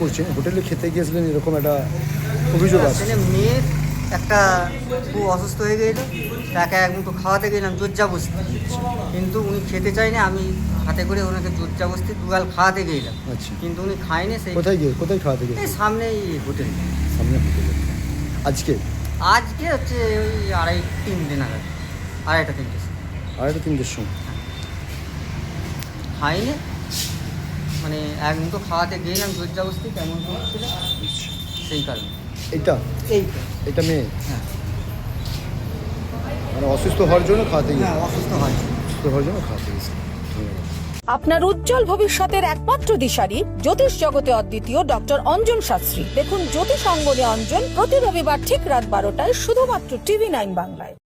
করছেন হোটেলে খেতে গিয়েছিলেন এরকম একটা অভিযোগ আছে। মেয়ের একটা খুব অসুস্থ হয়ে গেল। তাকে এক মুঠো খাওয়াতে গেলাম জোরজাবস্তি। কিন্তু উনি খেতে চায়নি আমি হাতে করে ওনাকে জোরজাবস্তি দুগাল খাওয়াতে গেলাম। আচ্ছা। কিন্তু উনি খায়নি সেই কোথায় গিয়ে কোথায় খাওয়াতে এই গিয়ে সামনেই হোটেল। সামনে হোটেলে। আজকে? আজকে হচ্ছে ওই আড়াই তিনটে নাগাদ আড়াইটা তিনটে আড়াইটা তিনটের সময়। খাইনি মানে এক মুঠো খাওয়াতে গেলাম জোরজাবস্তি কেমন হচ্ছিল সেই কারণে। এটা এইটা। এটা মেয়ে? হ্যাঁ মানে অসুস্থ হওয়ার জন্য খাওয়াতে গিয়ে? হ্যাঁ অসুস্থ হয়। অসুস্থ হওয়ার জন্য খাওয়াতে গেছে আপনার উজ্জ্বল ভবিষ্যতের একমাত্র দিশারি জ্যোতিষ জগতে অদ্বিতীয় ডক্টর অঞ্জন শাস্ত্রী। দেখুন জ্যোতিষ অঙ্গনে অঞ্জন প্রতি রবিবার ঠিক রাত বারোটায় শুধুমাত্র টিভি নাইন বাংলায়।